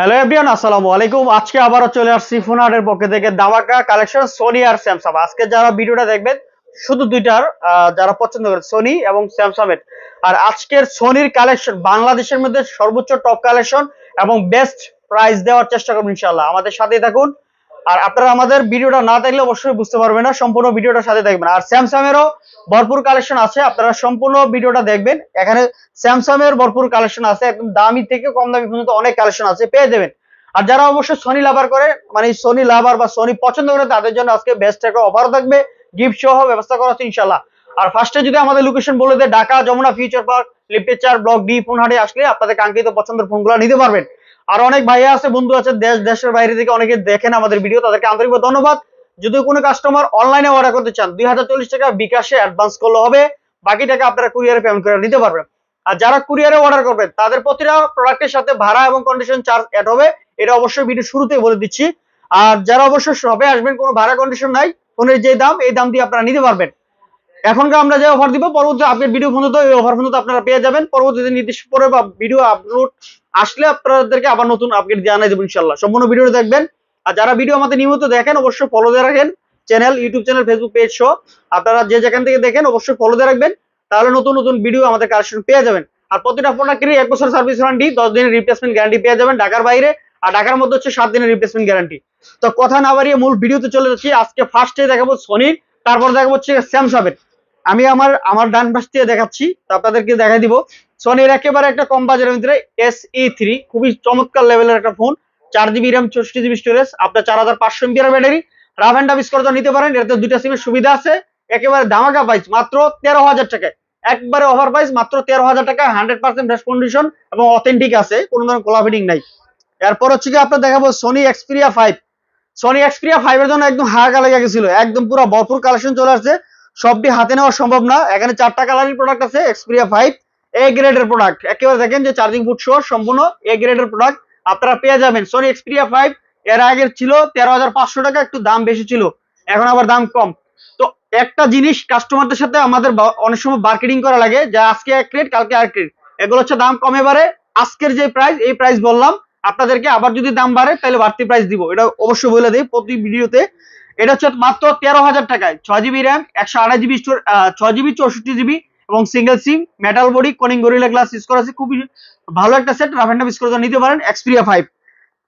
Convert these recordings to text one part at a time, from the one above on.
Hello everyone আসসালামু আলাইকুম। আজকে আবারও চলে আসছি ফোনারের পক্ষ থেকে দামাকা কালেকশন সোনি আর স্যামসাং আজকে যারা ভিডিওটা দেখবেন, শুধু দুইটার যারা পছন্দ করে সোনি এবং স্যামসাং এর। আর আজকের সোনির কালেকশন, বাংলাদেশের মধ্যে সর্বোচ্চ টপ কালেকশন এবং বেস্ট প্রাইস দেওয়ার চেষ্টা করব ইনশাল্লাহ আমাদের সাথেই থাকুন। আর আপনারা আমাদের ভিডিওটা না দেখলে অবশ্যই বুঝতে পারবেন না, সম্পূর্ণ ভিডিওটা সাথে দেখবেন। আর স্যামসাং এরও ভরপুর কালেকশন আছে, আপনারা সম্পূর্ণ ভিডিওটা দেখবেন। এখানে স্যামসাং এর ভরপুর কালেকশন আছে, একদম দামি থেকে কম দামি পর্যন্ত অনেক কালেকশন আছে, পেয়ে যাবেন। আর যারা অবশ্যই সনি লাভার করে মানে সনি লাভার বা সনি পছন্দ করে, তাদের জন্য আজকে বেস্ট একটা অফার থাকবে। গিফট সহ ব্যবস্থা করা আছে ইনশাল্লাহ আর ফার্স্টে যদি আমাদের লোকেশন বলে দেয়, ঢাকা, যমুনা ফিউচার পার্ক লিপ্টেচার ব্লক ডি ফোনহাটে আসলে আপনাদের কাঙ্ক্ষিত পছন্দের ফোনগুলো নিতে পারবেন। আর অনেক ভাইয়া আছে, বন্ধু আছে, দেশ, দেশের বাইরে থেকে অনেকে দেখেন আমাদের ভিডিও তাদেরকে আন্তরিকভাবে ধন্যবাদ। যদি কোনো কাস্টমার অনলাইনে অর্ডার করতে চান, দুই হাজার চল্লিশ টাকা বিকাশে অ্যাডভান্স করলে হবে, বাকি টাকা আপনারা কুরিয়ারে পেমেন্ট করে নিতে পারবেন। আর যারা কুরিয়ারে অর্ডার করবেন, তাদের প্রতিটা প্রোডাক্টের সাথে ভাড়া এবং কন্ডিশন চার্জ অ্যাড হবে, এটা অবশ্যই ভিডিও শুরুতেই বলে দিচ্ছি। আর যারা অবশ্যই শপে আসবেন, কোনো ভাড়া কন্ডিশন নাই ফোনের যে দাম, এই দাম দিয়ে আপনারা নিতে পারবেন। এখনকার আমরা যে অফার দিব, পরবর্তী আপডেট ভিডিও পর্যন্ত এই অফার পর্যন্ত আপনারা পেয়ে যাবেন। পরবর্তীতে নির্দিষ্ট পরে বা ভিডিও আপলোড আসলে আপনাদেরকে আবার নতুন আপডেট জানাই দেবো ইনশাল্লাহ সম্পূর্ণ ভিডিও দেখবেন। আর যারা ভিডিও আমাদের নিয়মিত দেখেন, অবশ্যই ফলো দিয়ে রাখেন। Channel YouTube channel Facebook page সহ আপনারা যে যেখান থেকে দেখেন, অবশ্যই ফলো দিয়ে রাখবেন। তাহলে নতুন নতুন ভিডিও আমাদের কালেকশন পেয়ে যাবেন। আর প্রতিটা প্রোডাক্টেরই এক বছর সার্ভিস ওয়ারেন্টি দশ দিনের রিপ্লেসমেন্ট গ্যারান্টি পেয়ে যাবেন ঢাকার বাইরে। আর ঢাকার মধ্যে হচ্ছে সাত দিনের রিপ্লেসমেন্ট গ্যারান্টি তো কথা না বাড়িয়ে মূল ভিডিওতে চলে যাচ্ছি। আজকে ফার্স্টে দেখাবো সোনির তারপর দেখাবো হচ্ছে স্যামসাং এর। আমি আমার আমার ডান পাশ থেকে দেখাচ্ছি আপনাদেরকে দেখাই দিব। সোনির একেবারে একটা কম বাজারের ভিতরে এস ই থ্রি খুবই চমৎকার লেভেলের একটা ফোন চার জিবি র্যাম চৌষট্টি জিবি স্টোরেজ আপনার চার হাজার পাঁচশো এমপিআর ব্যাটারি রাফ অ্যান্ড টাফ করে নিতে পারেন, এটাতে দুইটা সিমের সুবিধা আছে। একেবারে দামাকা প্রাইস মাত্র তেরো হাজার টাকায়। একবারে অফার প্রাইস মাত্র তেরো হাজার টাকা হান্ড্রেড পার্সেন্ট ফ্রেশ কন্ডিশন এবং অথেন্টিক আছে, কোনো ধরনের কোলা ফিটিং নাই। এরপর হচ্ছে কি আপনার দেখাবো Sony Xperia five Sony Xperia five এর জন্য একদম হাহাকা লেগে গেছিল, একদম পুরো ভরপুর কালেকশন চলে আসছে। সবটি হাতে নেওয়া সম্ভব না। এখানে চারটা কালারের প্রোডাক্ট আছে এক্সপিরিয়া ফাইভ এ গ্রেডের প্রোডাক্ট একেবারে দেখেন যে চার্জিং বুট সহ সম্পূর্ণ এ গ্রেডের প্রোডাক্ট আপনারা পেয়ে যাবেন সোনি এক্সপিরিয়া ফাইভ এর আগের ছিল তেরো হাজার পাঁচশো টাকা, একটু দাম বেশি ছিল। এখন আবার দাম কম। তো একটা জিনিস কাস্টমারদের সাথে আমাদের অনেক সময় মার্কেটিং করা লাগে যে আজকে এক রেট কালকে এক রেট এগুলো হচ্ছে দাম কমে বাড়ে। আজকের যে প্রাইস এই প্রাইস বললাম। আপনাদেরকে আবার যদি দাম বাড়ে, তাহলে বাড়তি প্রাইস দিব। এটা অবশ্যই বলে দিই প্রতি ভিডিওতে এটা হচ্ছে মাত্র তেরো হাজার টাকায়। ছয় জিবি র্যাম একশো আড়াই জিবি স্টোর ছয় জিবি চৌষট্টি জিবি এবং single SIM metal body Corning Gorilla Glass use করা আছে। খুবই ভালো একটা সেট রাফ অ্যান্ড ইউজ করে নিতে পারেন এক্সপিরিয়া ফাইভ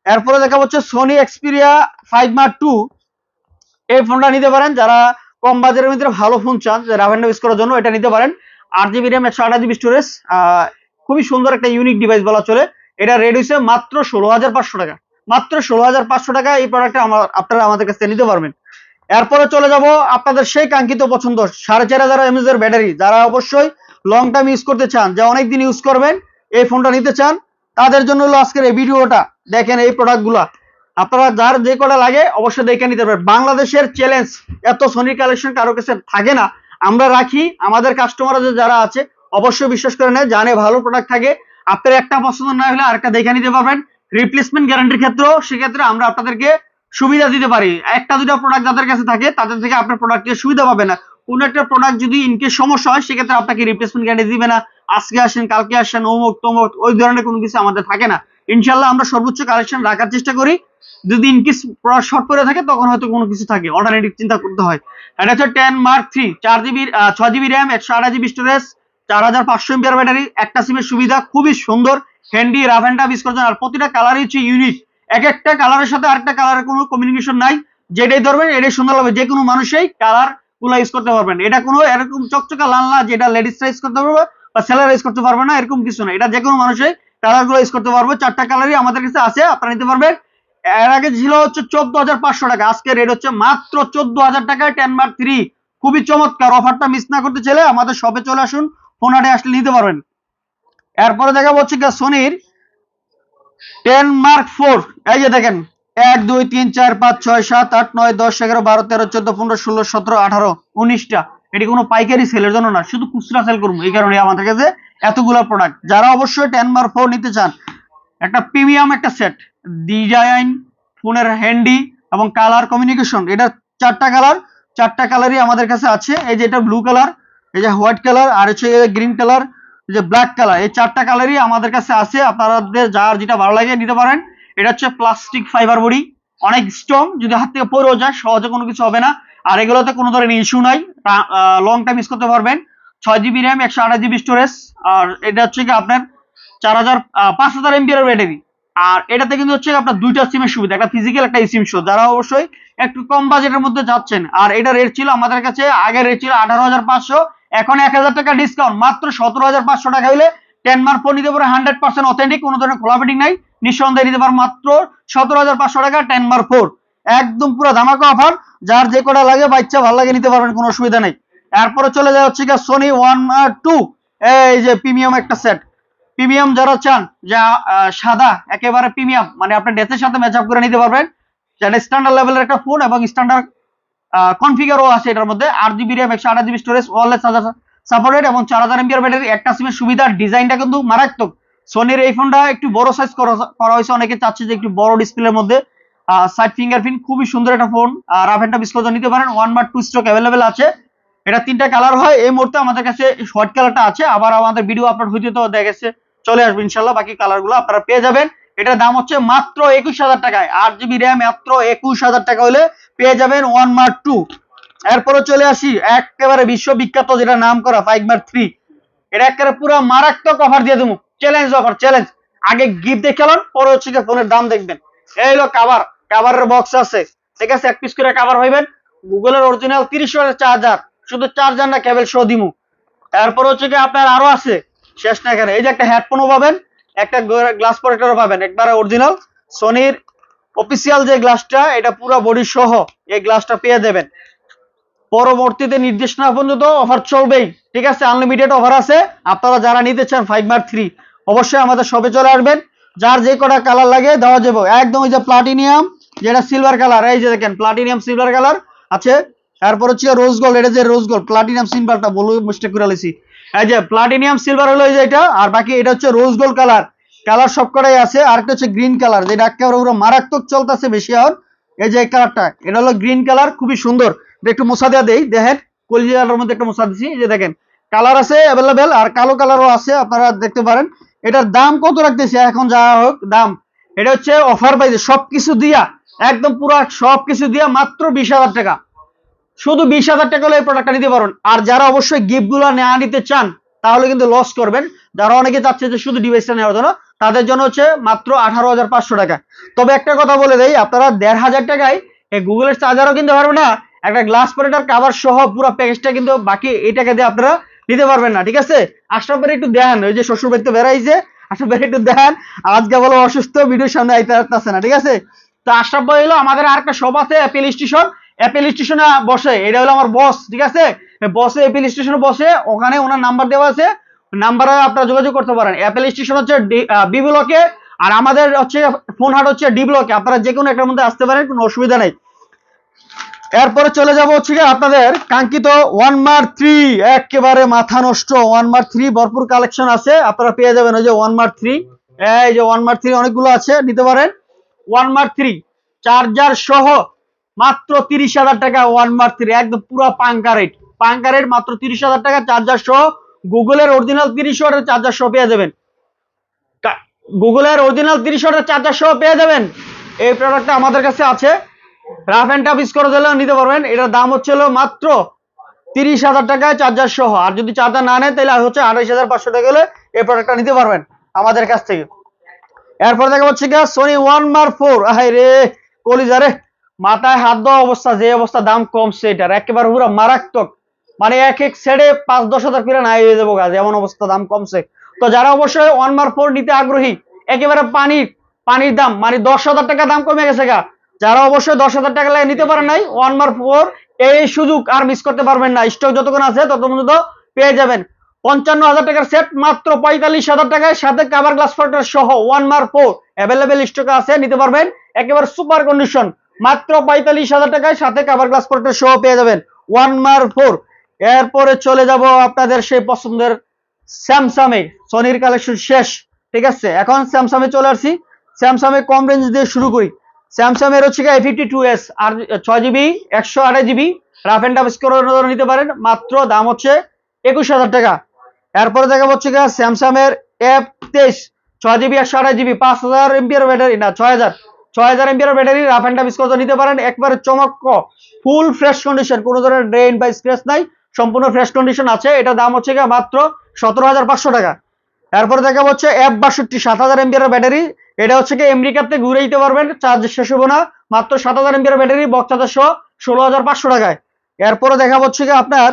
এরপরে দেখা হচ্ছে Sony Xperia five mark two এই ফোনটা নিতে পারেন, যারা কম বাজারের ভিতরে ভালো ফোন চান রাফ অ্যান্ড ইউজ করার জন্য এটা নিতে পারেন। আট জিবি র্যাম একশো আঠাশ জিবি স্টোরেজ খুবই সুন্দর একটা ইউনিক ডিভাইস বলা চলে। এটা রেড হয়েছে মাত্র ষোলো হাজার পাঁচশো টাকা। মাত্র ষোলো হাজার পাঁচশো টাকা এই প্রোডাক্টটা আমার আপনারা আমাদের কাছ নিতে পারবেন। এরপরে চলে যাব আপনাদের সেই কাঙ্ক্ষিত পছন্দ সাড়ে চার হাজার এমএজ এর ব্যাটারি। যারা অবশ্যই লং টাইম ইউজ করতে চান, যে অনেকদিন ইউজ করবেন, এই ফোনটা নিতে চান, তাদের জন্য হলো আজকের এই ভিডিওটা। দেখেন এই প্রোডাক্টগুলা আপনারা যার যে কটা লাগে অবশ্যই দেখে নিতে পারবেন। বাংলাদেশের চ্যালেঞ্জ এত সোনি কালেকশন কারও কাছে থাকে না। আমরা রাখি, আমাদের কাস্টমার যারা আছে, অবশ্যই বিশ্বাস করে নেয় জানে ভালো প্রোডাক্ট থাকে। আপনার একটা পছন্দ না হলে আরেকটা দেখে নিতে পারবেন। রিপ্লেসমেন্ট গ্যারান্টির ক্ষেত্রেও সেক্ষেত্রে আমরা আপনাদেরকে সুবিধা দিতে পারি। একটা দুটো প্রোডাক্ট যাদের কাছে থাকে, তাদের থেকে আপনার প্রোডাক্টের সুবিধা পাবে না। কোনো একটা প্রোডাক্ট যদি ইনকেস সমস্যা হয়, সেক্ষেত্রে আপনাকে রিপ্লেসমেন্ট গ্যারান্টি দিবে না। আজকে আসেন, কালকে আসেন, অমুক, তমুক, ওই ধরনের কোনো কিছু আমাদের থাকে না। ইনশাল্লাহ আমরা সর্বোচ্চ কালেকশন রাখার চেষ্টা করি। যদি ইনকেস শর্ট পরে থাকে, তখন হয়তো কোনো কিছু থাকে। অল্টারনেটিভ চিন্তা করতে হয়। এটা হচ্ছে টেন মার্ক থ্রি চার জিবি ছয় জিবি র্যাম একশো আঠাশ জিবি স্টোরেজ চার হাজার পাঁচশো এমপিআর ব্যাটারি একটা সিমের সুবিধা, খুবই সুন্দর handy rough and tough use করার জন্য। আর প্রতিটা কালারই হচ্ছে ইউনিক এক একটা কালারের সাথে আরেকটা কালারের কোনো কমিউনিকেশন নাই। যেটাই ধরবেন, এটাই সুন্দর লাগবে যে কোনো মানুষই কালারগুলো ইউজ করতে পারবেন। এটা কোনো এরকম চকচকা লাল না, যেটা লেডিসরা ইউজ করতে পারবে বা ছেলেরা ইউজ করতে পারবে না, এরকম কিছু না। এটা যে কোনো মানুষই কালারগুলো ইউজ করতে পারবে। চারটা কালারই আমাদের কাছে আছে, আপনারা নিতে পারবেন। এর আগে ছিল হচ্ছে চোদ্দ হাজার পাঁচশো টাকা আজকে রেট হচ্ছে মাত্র চোদ্দ হাজার টাকায় টেন মার্ক থ্রি খুবই চমৎকার। অফারটা মিস না করতে চাইলে আমাদের শপে চলে আসুন ফোন হাটে আসলে নিতে পারবেন। এরপরে দেখা হচ্ছে সোনির টেন মার্ক ফোর এই যে দেখেন, এক, দুই, তিন, চার, পাঁচ, ছয়, সাত, আট, নয়, দশ, এগারো, বারো, তেরো, চোদ্দ, পনেরো, ষোলো, সতেরো, আঠারো, উনিশটা। এটি কোনো পাইকারি সেলের জন্য না, শুধু খুচরা সেল করব। এই কারণে আমাদের কাছে এতগুলো প্রোডাক্ট যারা অবশ্যই টেন মার্ক ফোর নিতে চান, একটা প্রিমিয়াম একটা সেট ডিজাইন ফোনের হ্যান্ডি এবং কালার কমিউনিকেশন এটা চারটা কালার চারটা কালারই আমাদের কাছে আছে। এই যে এটা ব্লু কালার এই যে হোয়াইট কালার আর হচ্ছে গ্রিন কালার যে ব্ল্যাক কালার এই চারটা কালারই আমাদের কাছে আছে। আপনাদের যার যেটা ভালো লাগে নিতে পারেন। এটা হচ্ছে প্লাস্টিক ফাইবার বডি। অনেক স্ট্রং যদি হাত থেকে পড়েও যায়, সহজে কোনো কিছু হবে না। আর এগুলোতে কোনো ধরনের ইস্যু নাই। লং টাইম ইউজ করতে পারবেন। ছয় জিবি র্যাম একশো আঠাশ জিবি স্টোরেজ আর এটা হচ্ছে কি আপনার চার হাজার পাঁচ হাজার এমপিআর ব্যাটারি আর এটাতে কিন্তু হচ্ছে আপনার দুইটা সিমের সুবিধা। একটা ফিজিক্যাল একটা সিম শো যারা অবশ্যই একটু কম বাজেটের মধ্যে যাচ্ছেন। আর এটা রেট ছিল আমাদের কাছে আগে রেট ছিল আঠারো হাজার পাঁচশো। এখন এক হাজার টাকা ডিসকাউন্ট মাত্র সতেরো হাজার পাঁচশো টাকা হলে টেন মার্ক ফোন নিতে পারে হান্ড্রেড পার্সেন্ট অথেন্টিক কোনো ধরনের খোলা ফিটিং নাই। নিঃসন্দেহে নিতে পারে মাত্র সতেরো হাজার পাঁচশো টাকা টেন মার্ক ফোর একদম পুরো ধামাকা অফার যার যে কটা লাগে বাচ্চা ভালো লাগে নিতে পারবেন, কোনো অসুবিধা নেই। এরপরে চলে যাওয়া হচ্ছে গিয়ে সোনি ওয়ান টু এই যে প্রিমিয়াম একটা সেট প্রিমিয়াম যারা চান, যা সাদা, একেবারে প্রিমিয়াম মানে আপনি ড্রেসের সাথে ম্যাচ আপ করে নিতে পারবেন। যেটা স্ট্যান্ডার্ড লেভেলের একটা ফোন এবং স্ট্যান্ডার্ড কনফিগারও আছে এটার মধ্যে। আট জিবি র্যাম একশো আঠাশ GB storage wireless charger supported এবং চার হাজার এমপিআর ব্যাটারি একটা সিমের সুবিধা ডিজাইনটা কিন্তু মারাত্মক। সোনির এই ফোনটা একটু বড় সাইজ করা হয়েছে অনেকে চাচ্ছে যে একটু বড় ডিসপ্লের মধ্যে। সাইড ফিঙ্গারপ্রিন্ট খুবই সুন্দর একটা ফোন রাফ একটা বিস্কোজ নিতে পারেন। One bar two stock available আছে। এটা তিনটা কালার হয়। এই মুহূর্তে আমাদের কাছে হোয়াইট কালারটা আছে। আবার আমাদের ভিডিও আপলোড হইতে তো দেখা গেছে। চলে আসবে ইনশাল্লাহ। বাকি কালারগুলো আপনারা পেয়ে যাবেন। এটার দাম হচ্ছে মাত্র একুশ হাজার টাকায়। আট জিবি র্যাম মাত্র একুশ হাজার টাকা হলে পেয়ে যাবেন ওয়ান মার্ক টু এরপরে চলে আসি, একেবারে বিশ্ববিখ্যাত যেটা নাম করা ফাইভ মার্ক থ্রি এটা একেবারে পুরো মারাত্মক অফার দিয়ে দেবো। চ্যালেঞ্জ অফার চ্যালেঞ্জ আগে গিফট দেখে দেখলাম পরে হচ্ছে ফোনের দাম দেখবেন। এই হলো কাভার কাভারের বক্স আছে। ঠিক আছে, এক পিস করে কাভার হইবেন গুগলের অরিজিনাল তিরিশ হাজার চার্জার শুধু চার্জার না কেবল শো দিমু। তারপর হচ্ছে কি আপনার আরও আছে। শেষ না এখানে। এই যে একটা হেডফোনও পাবেন। একটা গ্লাস প্রোটেক্টরও পাবেন। একবারে অরিজিনাল সোনির অফিসিয়াল যে গ্লাসটা এটা পুরো বডি সহ এই গ্লাসটা পেয়ে দেবেন পরবর্তীতে নির্দেশ না পর্যন্ত অফার চলবেই। ঠিক আছে? আনলিমিটেড অফার আছে। আপনারা যারা নিতে চান ফাইভ মার্ক থ্রি অবশ্যই আমাদের সবে চলে আসবেন। যার যে কটা কালার লাগে, দেওয়া যাবে। একদম ওই যে প্লাটিনিয়াম যেটা সিলভার কালার এই যে দেখেন প্লাটিনিয়াম সিলভার কালার আছে। তারপর হচ্ছে রোজ গোল্ড এটা যে রোজ গোল্ড প্লাটিনিয়াম সিলভারটা বলে মিস্টেক করে লেছি এই যে প্লাটিনিয়াম সিলভার হলো এই যে এটা, আর বাকি এটা হচ্ছে রোজ গোল্ড কালার কালার সবকটাই আছে, আর একটা হচ্ছে গ্রিন কালার যেটা একেবারে মারাত্মক চলতেছে বেশি আর এই যে এই কালারটা এটা হলো গ্রিন কালার খুবই সুন্দর। একটু মশা দেওয়া দেই, দেখেন, কলিজার মধ্যে একটা মশা দিছি, এই যে দেখেন কালার আছে অ্যাভেলেবেল আর কালো কালারও আছে, আপনারা দেখতে পারেন। এটার দাম কত রাখতেছে? এখন যা হোক, দাম। এটা হচ্ছে অফার পাইছে সবকিছু দিয়া, একদম পুরো সবকিছু দিয়া মাত্র বিশ হাজার টাকা। শুধু বিশ হাজার টাকা হলে প্রোডাক্টটা নিতে পারেন। আর যারা অবশ্যই গিফটগুলো নেওয়া নিতে চান, তাহলে কিন্তু লস করবেন। যারা অনেকে চাচ্ছে যে শুধু ডিভাইসটা নেওয়ার জন্য, তাদের জন্য হচ্ছে মাত্র আঠারো হাজার পাঁচশো টাকা। তবে একটা কথা বলে দেই, আপনারা দেড় হাজার টাকায় এই গুগলের চার্জারও কিনতে পারবেন না, একটা গ্লাস প্রোটেক্টর কাভার সহ পুরো প্যাকেজটা কিন্তু বাকি এই টাকা দিয়ে আপনারা নিতে পারবেন না, ঠিক আছে? আশরাফের একটু দেন, ওই যে শ্বশুর বাড়িতে বেড়াইছে আশরাফের একটু দেন, আজকে বলো অসুস্থ ভিডিওর সামনে আইতে পারতেছে না, ঠিক আছে? তো আশরাফ ভাই হলো আমাদের আর একটা শপ আছে অ্যাপেল স্টেশন অ্যাপেল স্টেশনে বসে, এটা হলো আমার বস ঠিক আছে? বসে অ্যাপেল স্টেশনে বসে, ওখানে ওনার নাম্বার দেওয়া আছে। নাম্বারে আপনারা যোগাযোগ করতে পারেন। অ্যাপেল স্টেশন হচ্ছে বি ব্লকে আর আমাদের হচ্ছে ফোন হাট হচ্ছে ডি ব্লকে আপনারা যে কোনো একটার মধ্যে আসতে পারেন, কোনো অসুবিধা নেই। এরপরে চলে যাব হচ্ছে আপনাদের কাঙ্ক্ষিত ওয়ান মার থ্রি একেবারে মাথা নষ্ট। ওয়ান মার থ্রি ভরপুর কালেকশন আছে। আপনারা পেয়ে যাবেন ওই যে ওয়ান মার থ্রি এই যে ওয়ান মার থ্রি অনেকগুলো আছে, নিতে পারেন। ওয়ান মার থ্রি চার্জার সহ মাত্র তিরিশ হাজার টাকা ওয়ান মার থ্রি একদম পুরো পাঙ্কা রেট পাঙ্কা রেট মাত্র তিরিশ হাজার টাকা চার্জার সহ গুগলের অরিজিনাল তিরিশ ওয়াটের চার্জার সহ পেয়ে যাবেন। গুগলের অরিজিনাল তিরিশ ওয়াটের চার্জার সহ পেয়ে যাবেন। এই প্রোডাক্টটা আমাদের কাছে আছে। রাফ অ্যান্ড টাফ ইউজ করে দিলেও নিতে পারবেন। এটার দাম হচ্ছে মাত্র তিরিশ হাজার টাকায় চার্জার সহ আর যদি চার্জার না নেয়, তাহলে হচ্ছে আড়াইশ হাজার পাঁচশো টাকা হলে এই প্রোডাক্টটা নিতে পারবেন আমাদের কাছ থেকে। এরপর দেখা হচ্ছে গিয়ে সোনি ওয়ান মার ফোর হাই রে, কলিজা রে। মাথায় হাত দেওয়া অবস্থা, যে অবস্থা, দাম কমছে এটার একেবারে পুরো মারাত্মক। মানে এক এক সেটে পাঁচ, দশ হাজার করে নাই হয়ে যাব গাছ এমন অবস্থা, দাম কমছে। তো যারা অবশ্যই ওয়ান মার ফোর নিতে আগ্রহী, একেবারে পানির পানির দাম মানে দশ হাজার টাকা দাম কমে গেছে গা। যারা অবশ্যই দশ হাজার টাকা লাগে নিতে পারেন নাই ওয়ান মার ফোর এই সুযোগ আর মিস করতে পারবেন না। স্টক যতক্ষণ আছে তত পর্যন্ত পেয়ে যাবেন। পঞ্চান্ন হাজার টাকার সেট মাত্র পঁয়তাল্লিশ হাজার টাকায় সাথে কাভার গ্লাস ফোল্ডার সহ ওয়ান মার ফোর অ্যাভেলেবেল স্টকে আছে, নিতে পারবেন। একেবারে সুপার কন্ডিশন মাত্র পঁয়তাল্লিশ হাজার টাকায় সাথে কাভার গ্লাস ফোল্ডার সহ পেয়ে যাবেন ওয়ান মার ফোর এরপরে চলে যাব আপনাদের সেই পছন্দের স্যামসাংয়ে সনির কালেকশন শেষ, ঠিক আছে? এখন স্যামসাংয়ে চলে আসছি। স্যামসাংয়ে কম রেঞ্জ দিয়ে শুরু করি। স্যামসাং এর হচ্ছে এ ফিফটি টু এস আর ছয় জিবি একশো আঠাশ জিবি রাফ অ্যান্ড টাফ নিতে পারেন। মাত্র দাম হচ্ছে একুশ হাজার টাকা। এরপরে দেখা হচ্ছে গিয়ে স্যামসাং এর এফ তেইশ ছয় জিবি একশো আঠাশ জিবি পাঁচ হাজার এমপিআর ব্যাটারি না, ছয় হাজার। ছয় হাজার ব্যাটারি রাফ নিতে পারেন। একবারে চমক ফুল ফ্রেশ কন্ডিশন কোনো ধরনের বা সম্পূর্ণ ফ্রেশ কন্ডিশন আছে। দাম হচ্ছে গিয়ে মাত্র সতেরো হাজার পাঁচশো দেখা হচ্ছে এফ বাষট্টি, সাত হাজার ব্যাটারি এটা হচ্ছে কি আমেরিকাতে ঘুরে দিতে পারবেন। চার্জ শেষ হব না। মাত্র সাত হাজার এমপিআর ব্যাটারি বক্স চার্জার সহ ষোলো হাজার পাঁচশো টাকায়। এরপরে দেখা হচ্ছে আপনার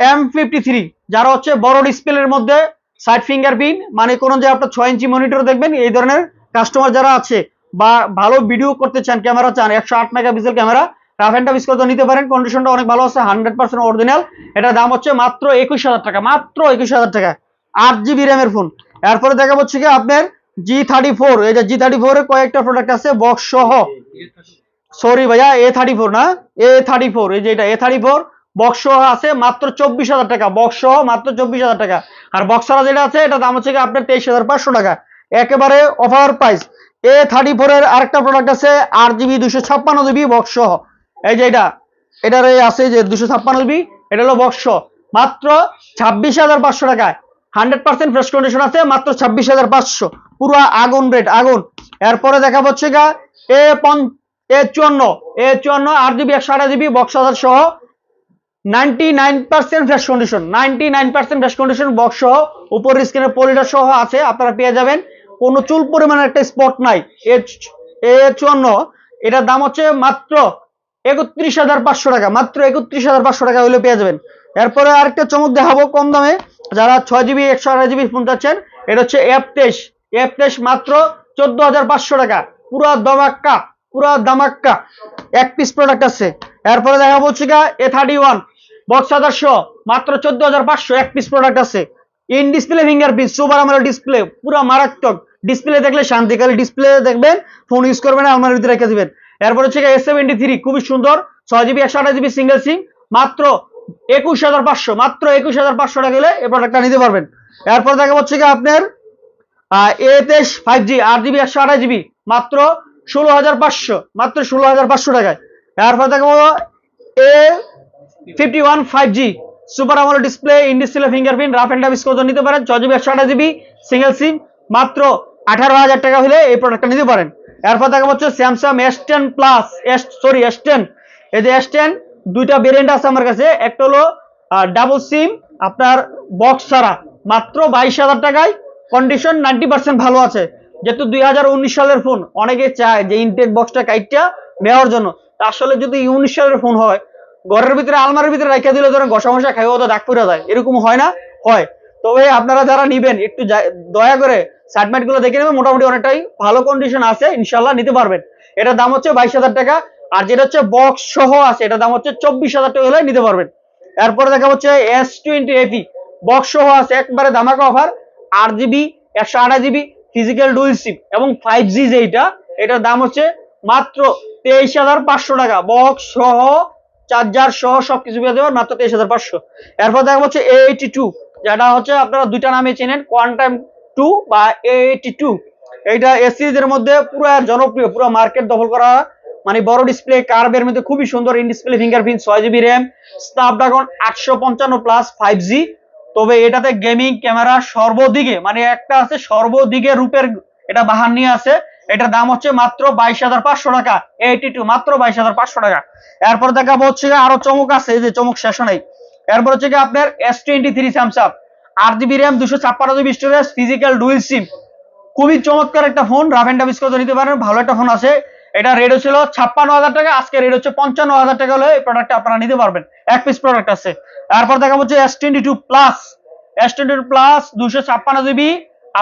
এম ফিফটি থ্রি যারা হচ্ছে বড় ডিসপ্লের মধ্যে সাইড ফিঙ্গারপ্রিন্ট মানে কোনো যে আপনার ছয় ইঞ্চি মনিটর দেখবেন, এই ধরনের কাস্টমার যারা আছে বা ভালো ভিডিও করতে চান ক্যামেরা চান, একশো আট mega pixel camera rough and tough কত নিতে পারেন কন্ডিশনটা অনেক ভালো আছে হান্ড্রেড পার্সেন্ট অরিজিনাল এটার দাম হচ্ছে মাত্র একুশ হাজার টাকা, মাত্র একুশ হাজার টাকা, আট জিবি র্যামের ফোন এরপরে দেখা হচ্ছে কি আপনার জি থার্টি ফোর এই যে জি থার্টি ফোর কয়েকটা প্রোডাক্ট আছে বক্স সহ। সরি ভাইয়া এ থার্টি ফোর না? এ থার্টি ফোর এই যে এটা এ থার্টি ফোর বক্স সহ আছে, মাত্র চব্বিশ হাজার টাকা বক্স সহ মাত্র চব্বিশ হাজার টাকা। আর বক্স যেটা আছে এটা দাম হচ্ছে কি আপনার তেইশ হাজার পাঁচশো টাকা। একেবারে অফার প্রাইস এ থার্টি ফোরের আরেকটা প্রোডাক্ট আছে আট জিবি দুশো ছাপ্পান্ন জিবি বক্স সহ। এই যে এটা, এটার এই আছে যে দুশো ছাপ্পান্ন জিবি এটা হলো বক্স মাত্র ছাব্বিশ হাজার পাঁচশো টাকায়। হান্ড্রেড পার্সেন্ট ফ্রেশ কন্ডিশন আছে, মাত্র ছাব্বিশ হাজার পাঁচশো। পুরো আগুন রেট আগুন। এরপরে দেখা হচ্ছে গা এ পঞ্চ এ চুয়ান্ন এ চুয়ান্ন আট জিবি একশো আঠাশ জিবি বক্স হাজার সহ। Ninety nine percent fresh condition ninety nine percent fresh condition box সহ। উপরের স্ক্রিনের পলিটার সহ আছে, আপনারা পেয়ে যাবেন। কোনো চুল পরিমাণের একটা স্পট নাই। এ এ চুয়ান্ন, এটার দাম হচ্ছে মাত্র একত্রিশ হাজার পাঁচশো টাকা, মাত্র একত্রিশ হাজার পাঁচশো টাকা হলে পেয়ে যাবেন। এরপরে আরেকটা চমক দেখাবো কম দামে, যারা ছয় জিবি একশো আঠাশ জিবি ফোন চাচ্ছেন, এটা হচ্ছে এফ তেইশ এফ তেইশ মাত্র চোদ্দ হাজার পাঁচশো টাকা, পুরা দমাক্কা, পুরা দামাক্কা। এক পিস প্রোডাক্ট আছে। এরপরে দেখা হচ্ছে গা এ থার্টি ওয়ান বক্স আদর্শ, মাত্র চোদ্দ হাজার পাঁচশো, এক পিস প্রোডাক্ট আছে। In display finger piece super AMOLED display পুরো মারাত্মক। ডিসপ্লে দেখলে শান্তিকালী ডিসপ্লে দেখবেন ফোন ইউজ করবেন আমার ভিতরে রেখে দিবেন। এরপর হচ্ছে এস সেভেন্টি থ্রি খুবই সুন্দর, ছয় জিবি একশো আঠাশ জিবি সিঙ্গেল সিম মাত্র একুশ হাজার পাঁচশো, মাত্র একুশ হাজার পাঁচশো টাকা গেলে এই প্রোডাক্টটা নিতে পারবেন। এরপর দেখা হচ্ছে কি আপনার এ তেইশ ফাইভ জি আট জিবি একশো আঠাশ জিবি মাত্র ষোলো হাজার পাঁচশো, মাত্র ষোলো হাজার পাঁচশো টাকায়। এরপর দেখাবো A fifty one five G super AMOLED display in display fingerprint rough and কত নিতে পারেন, ছয় জিবি একশো আঠাশ জিবি সিঙ্গেল সিম মাত্র আঠারো হাজার টাকা হলে এই প্রোডাক্টটা নিতে পারেন। এরপর দেখা হচ্ছে Samsung S ten plus S sorry S ten এই যে এস টেন দুইটা ভেরিয়েন্ট আছে আমার কাছে। একটা হলো ডাবল সিম আপনার বক্স ছাড়া। মাত্র বাইশ হাজার টাকায়। কন্ডিশন নাইনটি পার্সেন্ট ভালো আছে। যেহেতু দুই হাজার উনিশ সালের ফোন অনেকে চায় যে ইনটেক বক্সটা কাইটটা নেওয়ার জন্য। আসলে যদি উনিশ সালের ফোন হয়, ঘরের ভিতরে আলমারির ভিতরে রেখে দিলে ধরেন ঘষা মশা খাইও তো দাগ পড়ে যায়। এরকম হয় না? হয়। তবে আপনারা যারা নিবেন, একটু দয়া করে সাইডমাইটগুলো দেখে নেবেন, মোটামুটি অনেকটাই ভালো কন্ডিশন আছে ইনশাল্লাহ নিতে পারবেন। এটার দাম হচ্ছে বাইশ হাজার টাকা, আর যেটা হচ্ছে বক্স সহ আছে, এটার দাম হচ্ছে চব্বিশ হাজার টাকা হলে নিতে পারবেন। এরপরে দেখা হচ্ছে এস টোয়েন্টি এপি বক্স সহ আছে, একবারে দামাকা অফার আট জিবি একশো আঠাশ জিবি ফিজিক্যাল ডুইল সিম এবং ফাইভ জি যেটা এটার দাম হচ্ছে মাত্র তেইশ হাজার পাঁচশো টাকা। বক্স সহ চার্জার সহ সবকিছু পেয়ে দেবেন মাত্র তেইশ হাজার পাঁচশো। এরপর দেখা হচ্ছে এইটি টু যেটা হচ্ছে আপনারা দুইটা নামে চেনেন কোয়ান্টাম টু বা এইটি টু এইটা এস সিরিজের মধ্যে পুরো জনপ্রিয়, পুরো মার্কেট দখল করা মানে বড় ডিসপ্লে কার্ভের মধ্যে খুবই সুন্দর ইন ডিসপ্লে ফিঙ্গারপ্রিন্ট ছয় জিবি র্যাম স্ন্যাপড্রাগন আটশো পঞ্চান্ন প্লাস ফাইভ জি তবে এটাতে গেমিং ক্যামেরা সর্বদিকে মানে একটা আছে সর্বদিকে রূপের এটা বাহার নিয়ে আছে। এটার দাম হচ্ছে মাত্র বাইশ হাজার পাঁচশো টাকা এইটি টু মাত্র বাইশ হাজার পাঁচশো টাকা। এরপর দেখাবো হচ্ছে আরও চমক আছে, এই যে চমক শেষ নেই এরপর হচ্ছে আপনার এস টোয়েন্টি থ্রি স্যামসাং আট জিবি র্যাম দুশো ছাপ্পান্ন জিবি স্টোরেজ ফিজিক্যাল সিম খুবই চমৎকার একটা ফোন রাফ করে নিতে পারেন, ভালো একটা ফোন আছে। এটা রেট ছিল ছাপ্পান্ন হাজার টাকা, আজকে রেট হচ্ছে পঞ্চান্ন হাজার টাকা হলে এই প্রোডাক্টটা আপনারা নিতে পারবেন। এক পিস প্রোডাক্ট আছে। তারপর দেখা হচ্ছে S twenty two plus S twenty two plus দুশো ছাপ্পান্ন জিবি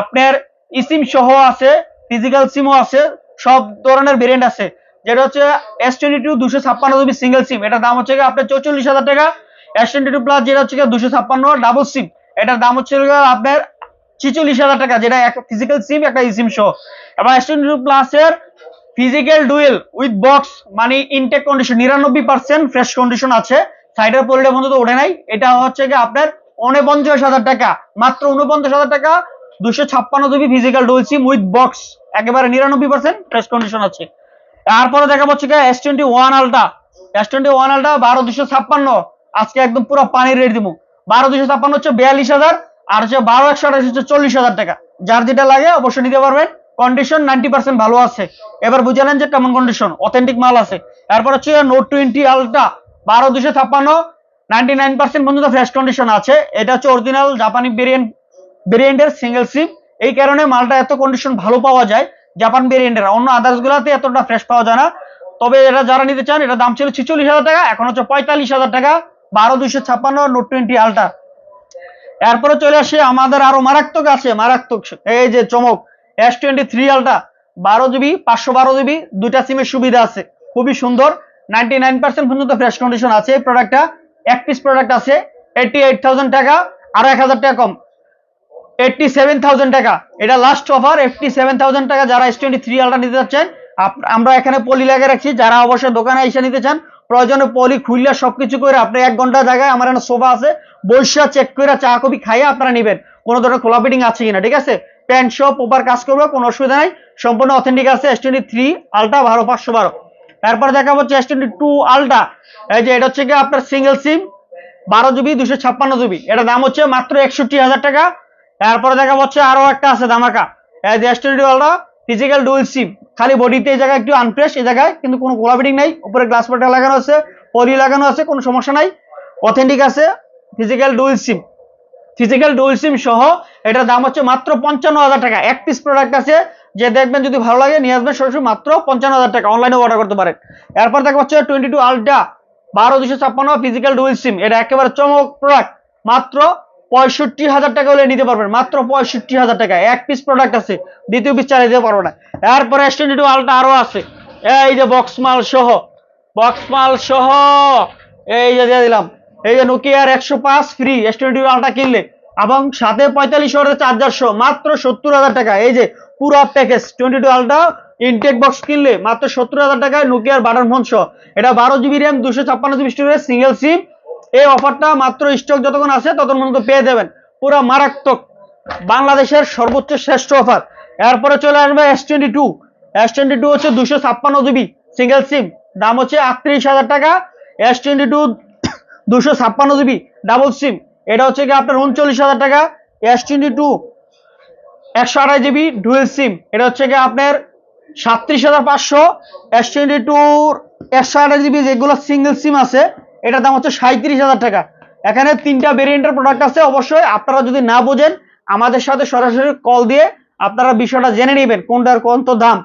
আপনার ইসিম সহ আছে ফিজিক্যাল সিমও আছে, সব ধরনের ভেরিয়েন্ট আছে। যেটা হচ্ছে এস টোয়েন্টি টু দুশো ছাপ্পান্ন জিবি সিঙ্গেল সিম এটার দাম হচ্ছে আপনার চৌচল্লিশ হাজার টাকা। এস টোয়েন্টি টু প্লাস যেটা হচ্ছে দুশো ছাপ্পান্ন ডাবল সিম এটার দাম হচ্ছে আপনার ছিচল্লিশ হাজার টাকা, যেটা একটা ফিজিক্যাল সিম একটা ইসিম সহ। এবং এস টোয়েন্টি টু প্লাসের ফিজিক্যাল ডুয়েল উইথ বক্স মানে ইনটেক কন্ডিশন নিরানব্বই পার্সেন্ট ফ্রেশ কন্ডিশন আছে। সাইডের পলিটা পর্যন্ত ওঠে নাই। এটা হচ্ছে গিয়ে আপনার উনপঞ্চাশ হাজার টাকা। মাত্র উনপঞ্চাশ হাজার টাকা, দুশো ছাপ্পান্ন GB physical dual SIM with box একেবারে নিরানব্বই পার্সেন্ট ফ্রেশ কন্ডিশন আছে। তারপরে দেখা গিয়ে S twenty one ultra S twenty one ultra বারো দুশো ছাপ্পান্ন। আজকে একদম পুরো পানির রেট দিব বারো দুশো ছাপ্পান্ন হচ্ছে বিয়াল্লিশ হাজার, আর হচ্ছে বারো একশো আঠাশ হচ্ছে চল্লিশ হাজার টাকা। যার যেটা লাগে অবশ্যই নিতে পারবেন। কন্ডিশন নাইনটি পার্সেন্ট ভালো আছে। এবার বুঝে নেন যে কেমন কন্ডিশন অথেন্টিক মাল আছে। এরপর হচ্ছে নোট টোয়েন্টি আলট্রা বারো দুশো ছাপ্পান্ন নাইনটি নাইন পার্সেন্ট পর্যন্ত ফ্রেশ কন্ডিশন আছে। এটা হচ্ছে অরিজিনাল জাপানি ভেরিয়েন্ট ভেরিয়েন্টের সিঙ্গেল সিম এই কারণে মালটা এত কন্ডিশন ভালো পাওয়া যায় জাপান ভেরিয়েন্টের অন্য আদার্স গুলাতে এতটা ফ্রেশ পাওয়া যায় না। তবে এটা যারা নিতে চান এটা দাম ছিল ছিচল্লিশ হাজার টাকা, এখন হচ্ছে পঁয়তাল্লিশ হাজার টাকা। বারো দুইশো ছাপ্পান্ন নোট টোয়েন্টি আলট্রা এরপরে চলে আসে আমাদের আরও মারাত্মক আছে, মারাত্মক এই যে চমক এস টোয়েন্টি থ্রি আলটা বারো জিবি, পাঁচশো বারো জিবি, দুইটা সিমের সুবিধা আছে, খুবই সুন্দর নাইনটি নাইন পার্সেন্ট পর্যন্ত ফ্রেশ কন্ডিশন আছে, এই প্রোডাক্টটা এক পিস প্রোডাক্ট আছে এইটি এইট থাউজেন্ড টাকা, আরও এক হাজার টাকা কম। এইটটি সেভেন থাউজেন্ড টাকা, এটা last offer eighty seven thousand টাকা যারা এস টোয়েন্টি থ্রি আলটা নিতে যাচ্ছেন আপ- আমরা এখানে পলি লাগিয়ে রাখছি, যারা অবশ্যই দোকানে এসে নিতে চান প্রয়োজনে পলি খুললে সবকিছু করে আপনি এক ঘণ্টা জায়গায় আমার এখানে সোফা আছে বৈশা চেক করে চা, কফি খাইয়ে আপনারা নেবেন। কোনো ধরনের খোলা ফিটিং আছে কিনা, ঠিক আছে? প্যান্ট শপ প্রপার কাজ করবে, কোনো অসুবিধা নাই। সম্পূর্ণ অথেন্টিক আছে এস টোয়েন্টি থ্রি আলটা বারো, পাঁচশো বারো। এরপর দেখা হচ্ছে এস টোয়েন্টি টু আলটা এই যে এটা হচ্ছে কি আপনার সিঙ্গেল সিম বারো জিবি দুশো ছাপ্পান্ন জিবি এটা দাম হচ্ছে মাত্র একষট্টি হাজার টাকা। এরপরে দেখা হচ্ছে আরও একটা আছে, ধামাকা। এই যে S twenty ultra physical dual SIM খালি বডিতে এই জায়গায় একটু আনফ্রেশ এই জায়গায় কিন্তু কোনো গোলা ফিটিং নাই। উপরে গ্লাস পাটা লাগানো আছে, পলি লাগানো আছে, কোনো সমস্যা নাই। অথেন্টিক আছে physical dual SIM physical dual SIM সহ এটার দাম হচ্ছে মাত্র পঞ্চান্ন হাজার টাকা। এক পিস প্রোডাক্ট আছে, যে দেখবেন যদি ভালো লাগে নিয়ে আসবেন সরাসরি মাত্র পঞ্চান্ন হাজার টাকা। অনলাইনে অর্ডার করতে পারেন। এরপর দেখা হচ্ছে টোয়েন্টি টু আলট্রা বারো দুশো ছাপ্পান্ন ফিজিক্যাল ডুয়েল সিম এটা একেবারে চমক প্রোডাক্ট মাত্র পঁয়ষট্টি হাজার টাকা হলে নিতে পারবেন। মাত্র পঁয়ষট্টি হাজার টাকা। এক পিস প্রোডাক্ট আছে, দ্বিতীয় পিস চালিয়ে দিতে পারব না। এরপরে এস টোয়েন্টি টু আলট্রা আরও আছে। এই যে বক্স মাল সহ বক্স মাল সহ, এই যে দিয়ে দিলাম। এই যে নোকিয়ার একশো পাঁচ ফ্রি এস টোয়েন্টি আলটা কিনলে, এবং সাথে পঁয়তাল্লিশ ওয়াটের চার্জার সহ, মাত্র সত্তর হাজার টাকা। এই যে পুরো package twenty two ultra intact box কিনলে, মাত্র সত্তর হাজার টাকায় নোকিয়ার বাটন ফোন সহ। এটা বারো জিবি র্যাম দুশো ছাপ্পান্ন জিবি স্টোরেজ সিঙ্গেল সিম এই অফারটা মাত্র স্টক যতক্ষণ আছে ততক্ষণ পর্যন্ত পেয়ে যাবেন। পুরো মারাত্মক। বাংলাদেশের সর্বোচ্চ শ্রেষ্ঠ অফার। এরপরে চলে আসবে S twenty two S twenty two হচ্ছে দুশো ছাপ্পান্ন জিবি সিঙ্গেল সিম দাম হচ্ছে আটত্রিশ হাজার টাকা। এস টোয়েন্টি টু দুশো ছাপ্পান্ন জিবি ডাবল সিম এটা হচ্ছে কি আপনার উনচল্লিশ হাজার টাকা। এস টোয়েন্টি টু একশো আড়াই জিবি ডুয়েল সিম এটা হচ্ছে কি আপনার সাতত্রিশ হাজার পাঁচশো। এস টোয়েন্টি টুর একশো আড়াই জিবি যেগুলো সিঙ্গেল সিম আছে এটার দাম হচ্ছে সাঁত্রিশ হাজার টাকা। এখানে তিনটা ভেরিয়েন্টের প্রোডাক্ট আছে, অবশ্যই আপনারা যদি না বোঝেন, আমাদের সাথে সরাসরি কল দিয়ে আপনারা বিষয়টা জেনে নেবেন কোনটার কত দাম।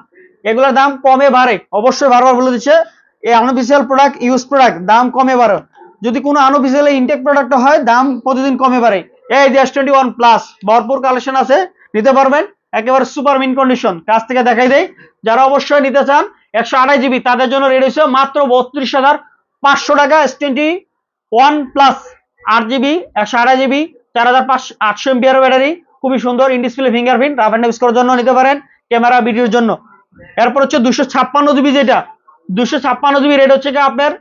এগুলোর দাম কমে বাড়ে, অবশ্যই বারবার বলে দিচ্ছে, এই আনঅফিসিয়াল প্রোডাক্ট ইউজ প্রোডাক্ট দাম কমে বাড়ে। যদি কোনো আনঅফিসিয়াল ইনটেক প্রোডাক্ট হয়, দাম প্রতিদিন কমে বাড়ে। এই যে টোয়েন্টি ওয়ান প্লাস ভরপুর কালেকশন আছে, নিতে পারবেন, একেবারে সুপার মিন কন্ডিশন কাছ থেকে দেখাই দেয় যারা অবশ্যই নিতে চান, একশো আড়াই জিবি তাদের জন্য রেডি হয়েছে মাত্র বত্রিশ হাজার পাঁচশো টাকা এস টোয়েন্টি ওয়ান প্লাস আট জিবি একশো আড়াই জিবি চার হাজার পাঁচশো, আটশো এমপিআর ব্যাটারি, খুবই সুন্দর in display fingerprint rough and use করার জন্য নিতে পারেন ক্যামেরা ভিডিওর জন্য। এরপর হচ্ছে দুশো ছাপ্পান্ন জিবি যেটা দুশো ছাপ্পান্ন জিবি রেট হচ্ছে আপনার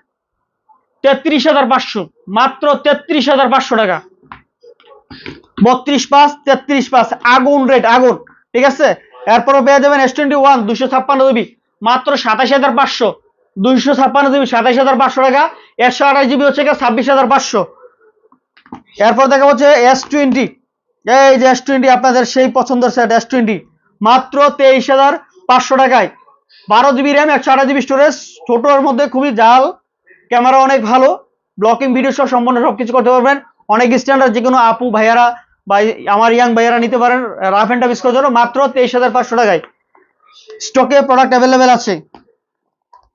তেত্রিশ হাজার পাঁচশো, মাত্র তেত্রিশ হাজার পাঁচশো টাকা। বত্রিশ পাঁচ, তেত্রিশ পাঁচ, আগুন রেট আগুন, ঠিক আছে? এরপরও পেয়ে যাবেন এস টোয়েন্টি ওয়ান দুশো ছাপ্পান্ন জিবি মাত্র সাতাশ হাজার পাঁচশো। দুইশো ছাপ্পান্ন জিবি সাতাশ হাজার পাঁচশো টাকা, একশো আঠাশ জিবি হচ্ছে ছাব্বিশ হাজার পাঁচশো। এরপর দেখা হচ্ছে এস টোয়েন্টি এই যে এস টোয়েন্টি আপনাদের সেই পছন্দের সেট এস টোয়েন্টি মাত্র তেইশ হাজার পাঁচশো টাকায়। বারো জিবি র্যাম একশো আঠাশ জিবি স্টোরেজ ছোটোর মধ্যে খুবই জাল ক্যামেরা অনেক ভালো ব্লকিং ভিডিও সহ সম্পূর্ণ সবকিছু করতে পারবেন। অনেক স্ট্যান্ডার্ড যে কোনো আপু, ভাইয়ারা বা আমার ইয়াং ভাইয়ারা নিতে পারেন রাফ অ্যান্ড টাফ করার জন্য মাত্র তেইশ হাজার পাঁচশো টাকায়। স্টকে প্রোডাক্ট অ্যাভেলেবেল আছে।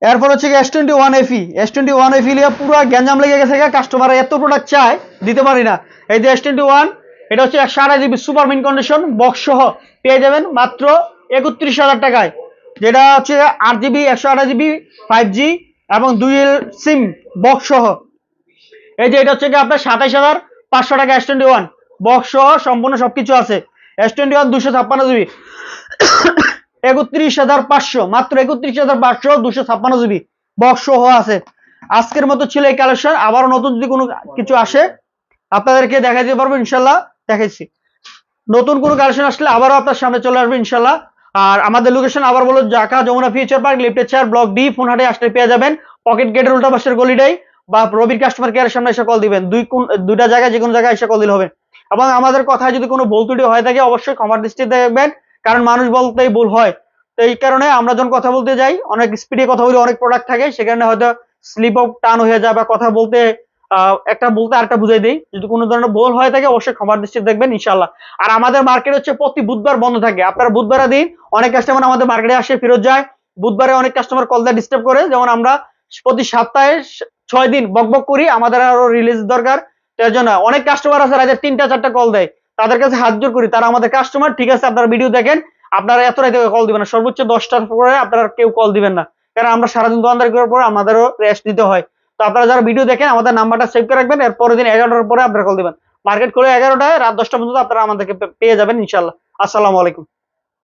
এরপর হচ্ছে S twenty one FE S twenty one FE লিয়ে পুরো গ্যাঞ্জাম লেগে গেছে কাস্টমার এত প্রোডাক্ট চায়, দিতে পারি না। এই যে এস টোয়েন্টি ওয়ান এটা হচ্ছে একশো আড়াই GB super mint condition box সহ পেয়ে যাবেন মাত্র একত্রিশ হাজার টাকায়। যেটা হচ্ছে আট জিবি একশো আড়াই জিবি ফাইভ জি এবং দুই সিম বক্স সহ। এই যে এটা হচ্ছে কি আপনার সাতাইশ হাজার পাঁচশো টাকা এস টোয়েন্টি ওয়ান বক্স সহ সম্পূর্ণ সব কিছু আছে। এস টোয়েন্টি ওয়ান দুশো ছাপ্পান্ন জিবি একত্রিশ হাজার পাঁচশো, মাত্র একত্রিশ হাজার পাঁচশো, দুশো ছাপ্পান্ন জিবি বক্স সহ আছে। আজকের মতো ছিল এই কালেকশন আবারও নতুন যদি কোনো কিছু আসে, আপনাদেরকে দেখাই দিতে পারব, ইনশাল্লাহ দেখাইছি। নতুন কোনো কালেকশন আসলে আবারও আপনার সামনে চলে আসবে, ইনশাল্লাহ। আর আমাদের লোকেশন আবার বলো জাকা যমুনা ফিউচার পার্ক লিফটের চেয়ার ব্লক ডি ফোন হাটে আসলে পেয়ে যাবেন। পকেট গেটের উল্টা পাশের গলিটাই, বা রবির কাস্টমার কেয়ারের সামনে এসে কল দিবেন। দুই কোন, দুইটা জায়গায় যে কোনো জায়গায় এসে কল দিলে হবে। এবং আমাদের কথায় যদি কোনো ভুল ত্রুটি হয়ে থাকে, অবশ্যই ক্ষমার দৃষ্টিতে দেখবেন। কারণ মানুষ বলতেই ভুল হয়। তো এই কারণে আমরা যখন কথা বলতে যাই, অনেক স্পিডে কথা বলি, অনেক প্রোডাক্ট থাকে, সেখানে হয়তো স্লিপ অফ টান হয়ে যায় বা কথা বলতে একটা বলতে আরেকটা বুঝাই দিই। যদি কোনো ধরনের ভুল হয়ে থাকে, অবশ্যই ক্ষমার দৃষ্টিতে দেখবেন ইনশাল্লাহ আর আমাদের মার্কেট হচ্ছে প্রতি বুধবার বন্ধ থাকে। আপনারা বুধবার দিন অনেক কাস্টমার আমাদের মার্কেটে আসে, ফেরত যায়। বুধবারে অনেক কাস্টমার কল দেয় ডিস্টার্ব করে। যেমন আমরা প্রতি সপ্তাহে ছয় দিন বক বক করি, আমাদের আরও রিলিজ দরকার। তার জন্য অনেক কাস্টমার আছে, রাতে তিনটা, চারটা কল দেয়। তাদের কাছে হাত জোর করি, তারা আমাদের কাস্টমার ঠিক আছে, আপনারা ভিডিও দেখেন, আপনারা এত রাতে কল দিবেন না। সর্বোচ্চ দশটার পরে আপনারা কেউ কল দিবেন না। কারণ আমরা সারাদিন দোকানদারি করার পর আমাদেরও রেস্ট নিতে হয়। তো আপনারা যারা ভিডিও দেখেন, আমাদের নাম্বারটা সেভ করে রাখবেন, এর পরের দিন এগারোটার পরে আপনারা কল দিবেন। মার্কেট করে এগারোটায়, রাত দশটা পর্যন্ত আপনারা আমাদেরকে পেয়ে যাবেন ইনশাল্লাহ আসসালামু আলাইকুম।